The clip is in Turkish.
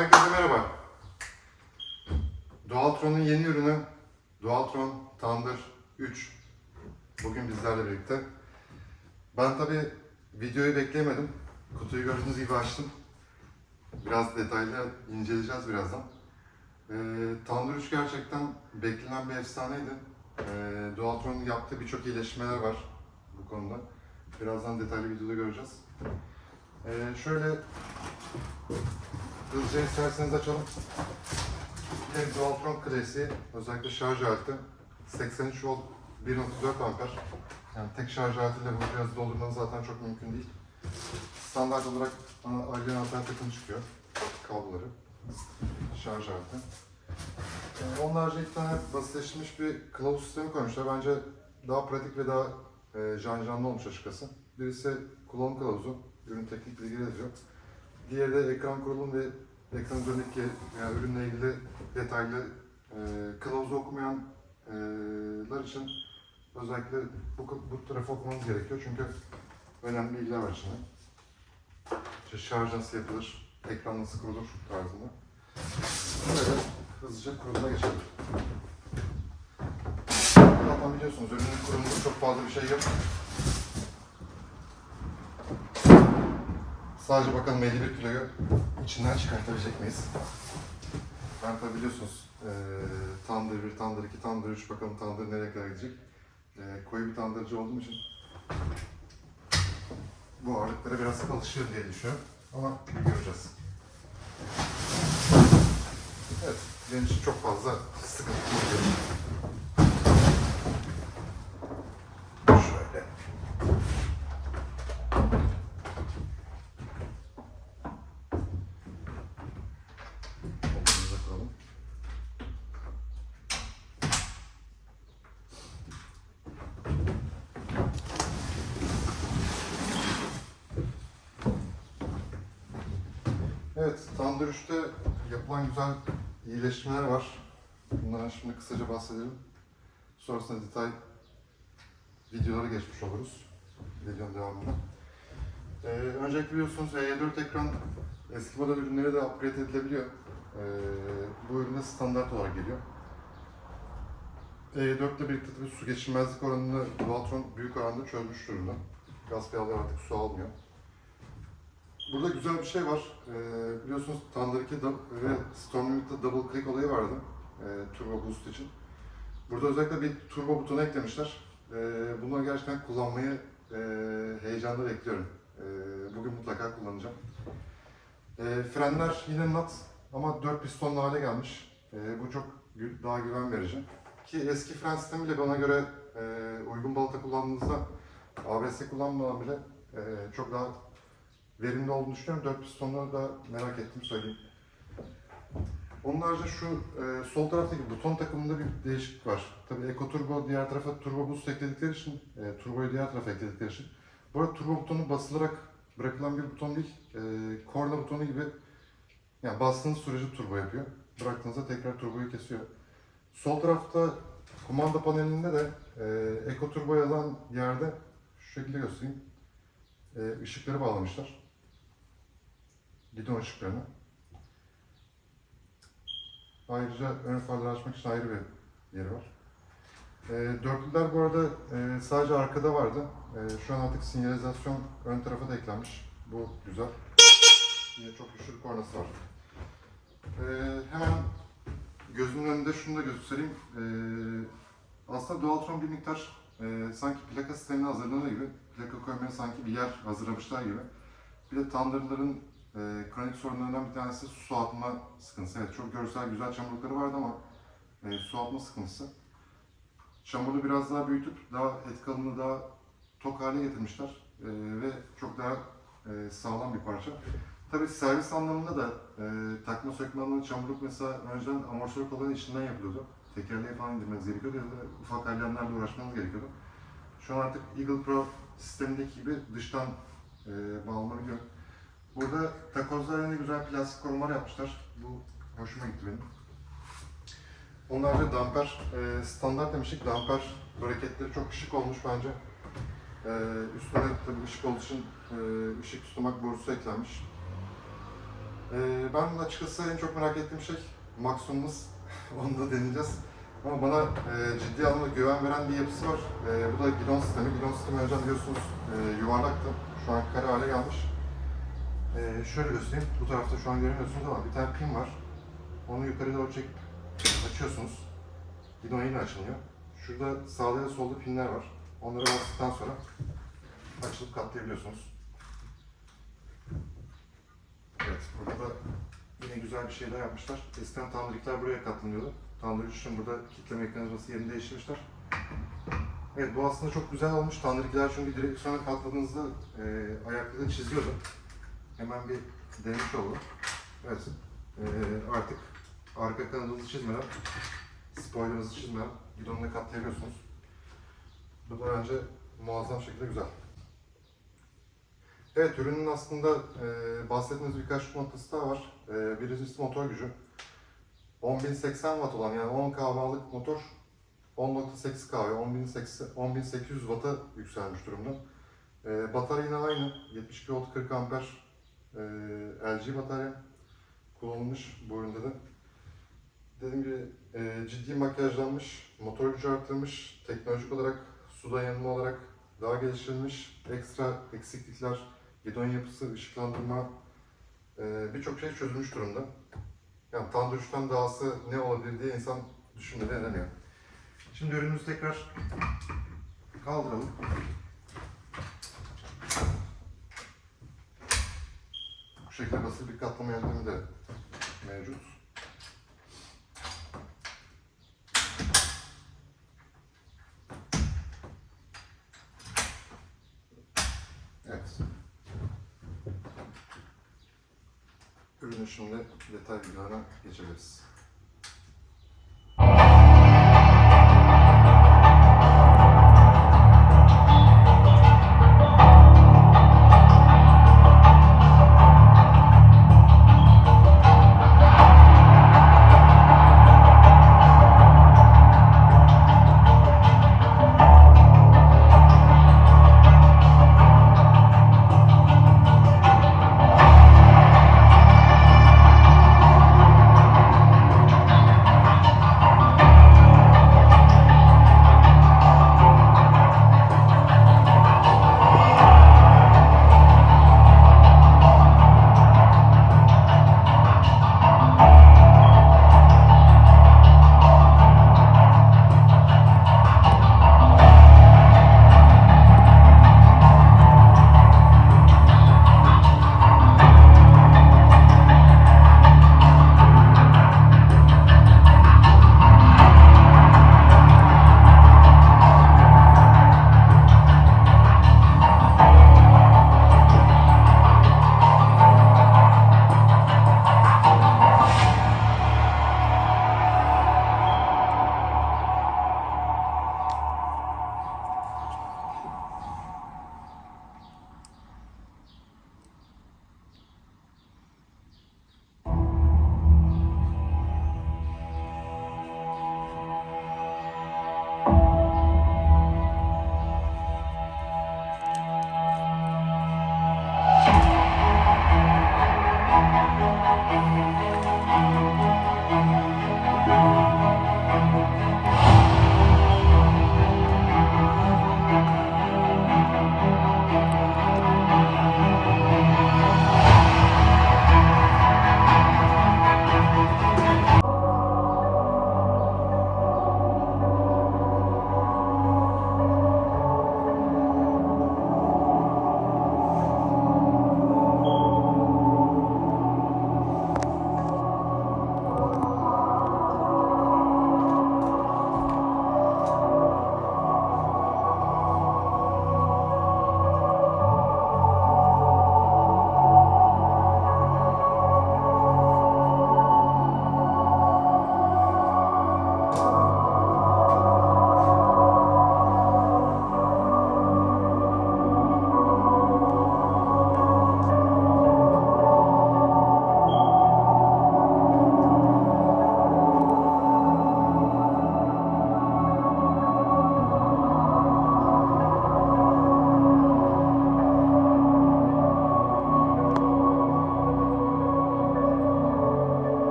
Herkese merhaba. Dualtron'un yeni ürünü Dualtron Thunder 3. Bugün bizlerle birlikte. Ben tabi videoyu bekleyemedim. Kutuyu gördüğünüz gibi açtım. Biraz detaylı inceleyeceğiz birazdan. Ee, Thunder 3 gerçekten beklenen bir efsaneydi. Ee, Dualtron'un yaptığı birçok iyileşmeler var bu konuda. Birazdan detaylı videoda göreceğiz. Ee, şöyle Hızlıca isterseniz açalım. Bir Dualtron klasiği, özellikle şarj aleti. 83 volt 1.4 amper. Yani tek şarj aletiyle bu cihazı doldurmanız zaten çok mümkün değil. Standart olarak ayrı amper takım çıkıyor. Kabloları. Şarj aleti. Ee, onun haricinde iki tane basitleştirilmiş bir kılavuz sistemi koymuşlar. Bence daha pratik ve daha e, can olmuş açıkçası. Birisi kullanım kılavuzu. Ürün teknik bilgileri yazıyor. Diğeri de ekran kurulum ve ekran üzerindeki yani ürünle ilgili detaylı e, kılavuzu okumayanlar için özellikle bu, bu tarafı okumanız gerekiyor çünkü önemli bilgiler var içinde. İşte şarj nasıl yapılır, ekran nasıl kurulur tarzında. Böyle hızlıca kuruluma geçelim. Zaten biliyorsunuz ürünün kurulumunda çok fazla bir şey yok. Sadece bakalım 51 kiloyu içinden çıkartabilecek miyiz? Ben tabi biliyorsunuz eee Thunder 1, Thunder 2, Thunder 3 bakalım Thunder nereye kadar gidecek. Eee koyu bir Thunder'cı olduğum için bu ağırlıklara biraz alışır diye düşünüyorum. Ama göreceğiz. Evet, benim için çok fazla sıkıntı yok. Evet, Thunder 3'te yapılan güzel iyileşmeler var. Bunlardan şimdi kısaca bahsedelim. Sonrasında detay videolara geçmiş oluruz. Videonun devamında. Ee, öncelikle biliyorsunuz E4 ekran eski model ürünleri de upgrade edilebiliyor. Ee, bu ürüne standart olarak geliyor. E4 ile birlikte tabii su geçirmezlik oranını Dualtron büyük oranda çözmüş durumda. Gaz pedalları artık su almıyor. Burada güzel bir şey var. Ee, biliyorsunuz Thunder 2 dub- ve Storm Limit'te double click olayı vardı. Ee, turbo boost için. Burada özellikle bir turbo butonu eklemişler. Ee, bunu gerçekten kullanmayı e, heyecanla bekliyorum. Ee, bugün mutlaka kullanacağım. Ee, frenler yine nat ama 4 pistonlu hale gelmiş. Ee, bu çok daha güven verici. Ki eski fren sistemiyle bana göre e, uygun balata kullandığınızda ABS kullanmadan bile e, çok daha verimli olduğunu düşünüyorum. 4 pistonları da merak ettim söyleyeyim. Onun haricinde şu e, sol taraftaki buton takımında bir değişiklik var. Tabii Eco Turbo diğer tarafa Turbo Boost ekledikleri için, e, Turbo'yu diğer tarafa ekledikleri için. Bu arada Turbo butonu basılarak bırakılan bir buton değil. E, korna butonu gibi yani bastığınız sürece turbo yapıyor. Bıraktığınızda tekrar turboyu kesiyor. Sol tarafta kumanda panelinde de e, Eco Turbo yazan yerde şu şekilde göstereyim. E, ışıkları bağlamışlar. Gidon ışıklarını. Ayrıca ön farları açmak için ayrı bir yeri var. E, dörtlüler bu arada e, sadece arkada vardı. E, şu an artık sinyalizasyon ön tarafa da eklenmiş. Bu güzel. Yine çok güçlü bir kornası var. E, hemen gözümün önünde şunu da göstereyim. E, aslında Dualtron bir miktar e, sanki plaka sistemine hazırlanıyor gibi, plaka koymaya sanki bir yer hazırlamışlar gibi. Bir de Thunder'ların e, kronik sorunlarından bir tanesi su atma sıkıntısı. Evet çok görsel güzel çamurlukları vardı ama e, su atma sıkıntısı. Çamuru biraz daha büyütüp daha et kalınlığı daha tok hale getirmişler E, ve çok daha e, sağlam bir parça. Tabii servis anlamında da e, takma sökme anlamında çamurluk mesela önceden amortisör kolonun içinden yapılıyordu. Tekerleği falan indirmeniz gerekiyordu ya da ufak alyanlarla uğraşmanız gerekiyordu. Şu an artık Eagle Pro sistemindeki gibi dıştan e, bağlanabiliyor. Burada takozlar yine güzel plastik korumalar yapmışlar. Bu hoşuma gitti benim. Onlarca damper, e, standart demiştik. Damper hareketleri çok şık olmuş bence. E, üstüne tabii ışık olduğu için e, ışık tutmak borusu eklenmiş. Ee, ben açıkçası en çok merak ettiğim şey maksimumumuz. Onu da deneyeceğiz. Ama bana e, ciddi anlamda güven veren bir yapısı var. E, bu da gidon sistemi. Gidon sistemi önceden biliyorsunuz e, yuvarlaktı. Şu an kare hale gelmiş. E, şöyle göstereyim. Bu tarafta şu an göremiyorsunuz ama bir tane pin var. Onu yukarı doğru çekip açıyorsunuz. Gidon yine açılıyor. Şurada sağda ve solda pinler var. Onları bastıktan sonra açılıp katlayabiliyorsunuz. Evet, burada da yine güzel bir şey daha yapmışlar. Eskiden tandırikler buraya katlanıyordu. Tandır için burada kitle mekanizması yerini değiştirmişler. Evet, bu aslında çok güzel olmuş. Tandırikler çünkü direksiyona katladığınızda e, ayakları çiziyordu. Hemen bir denemiş oldum. Evet, e, artık arka kanadınızı çizmeden, spoilerınızı çizmeden gidonuna katlayabiliyorsunuz. Bu da bence muazzam şekilde güzel. Evet, ürünün aslında e, bahsettiğimiz birkaç noktası daha var. E, birincisi motor gücü. 10.080 watt olan yani 10 kW'lık motor 10.8 kW, 10.800 10.800 Watt'a yükselmiş durumda. E, batarya yine aynı, 72 volt 40 amper e, LG batarya kullanılmış bu üründe de. Dediğim gibi e, ciddi makyajlanmış, motor gücü artırmış, teknolojik olarak su dayanımlı olarak daha geliştirilmiş, ekstra eksiklikler, gidon yapısı, ışıklandırma e, birçok şey çözülmüş durumda. Yani Tandır 3'ten dahası ne olabilir diye insan düşünmeden edemiyor. Şimdi ürünümüzü tekrar kaldıralım. Şekilde basit bir katlama yöntemi de mevcut. Evet. Ürünün şimdi detay videolarına geçebiliriz.